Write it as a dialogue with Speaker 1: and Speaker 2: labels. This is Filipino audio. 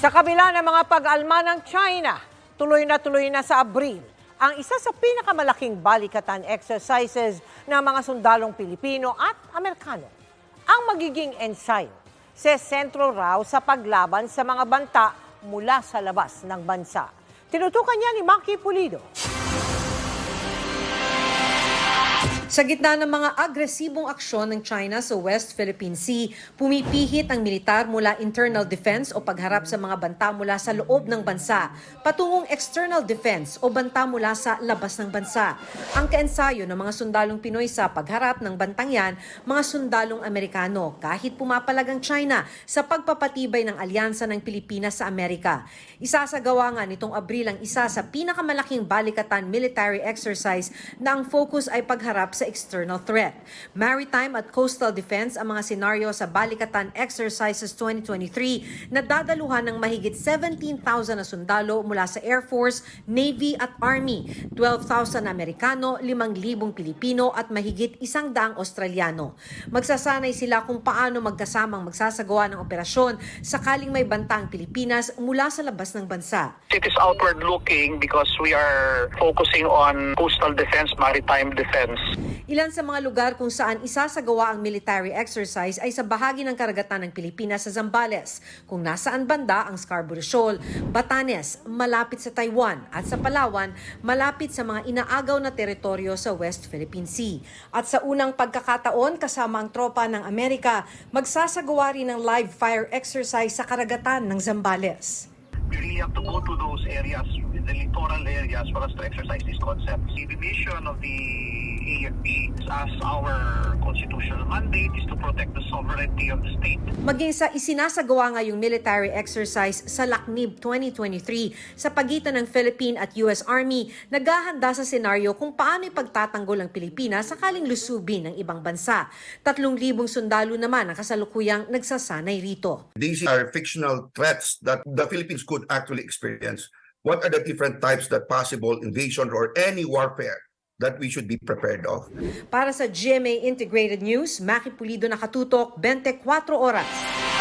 Speaker 1: Sa kabila ng mga pag-alma ng China, tuloy na tuloy na sa Abril ang isa sa pinakamalaking balikatan exercises ng mga sundalong Pilipino at Amerikano. Ang magiging ensign sa sentro raw sa paglaban sa mga banta mula sa labas ng bansa. Tinutukan niya ni Maki Pulido.
Speaker 2: Sa gitna ng mga agresibong aksyon ng China sa West Philippine Sea, pumipihit ang militar mula internal defense o pagharap sa mga banta mula sa loob ng bansa, patungong external defense o banta mula sa labas ng bansa. Ang kaensayo ng mga sundalong Pinoy sa pagharap ng bantang yan, mga sundalong Amerikano, kahit pumapalag ang China sa pagpapatibay ng alyansa ng Pilipinas sa Amerika. Isasagawa nga nitong Abril ang isa sa pinakamalaking balikatan military exercise na ang focus ay pagharap sa external threat. Maritime at coastal defense ang mga senaryo sa Balikatan Exercises 2023 na dadaluhan ng mahigit 17,000 na sundalo mula sa Air Force, Navy at Army, 12,000 Amerikano, 5,000 Pilipino at mahigit isang daang Australiano. Magsasanay sila kung paano magkasamang magsasagawa ng operasyon sakaling may bantang Pilipinas mula sa labas ng bansa.
Speaker 3: It is outward looking because we are focusing on coastal defense, maritime defense.
Speaker 2: Ilan sa mga lugar kung saan isasagawa ang military exercise ay sa bahagi ng karagatan ng Pilipinas sa Zambales, kung nasaan banda ang Scarborough Shoal, Batanes, malapit sa Taiwan, at sa Palawan, malapit sa mga inaagaw na teritoryo sa West Philippine Sea. At sa unang pagkakataon, kasama ang tropa ng Amerika, magsasagawa rin ng live fire exercise sa karagatan ng Zambales.
Speaker 3: We really have to go to those areas, the littoral areas, for us to exercise these concepts. The mission of the AFP, as our constitutional mandate, is to protect the sovereignty of the state.
Speaker 2: Maging sa isinasagawa nga yung military exercise sa Laknib 2023 sa pagitan ng Philippine at US Army, naghahanda sa senaryo kung paano ipagtatanggol ang Pilipinas sakaling lusubin ng ibang bansa. Tatlong libong sundalo naman ang kasalukuyang nagsasanay rito.
Speaker 4: These are fictional threats that the Philippines could actually experience. What are the different types that possible invasion or any warfare that we should be prepared of?
Speaker 2: Para sa GMA Integrated News, Maki Pulido nakatutok 24 oras.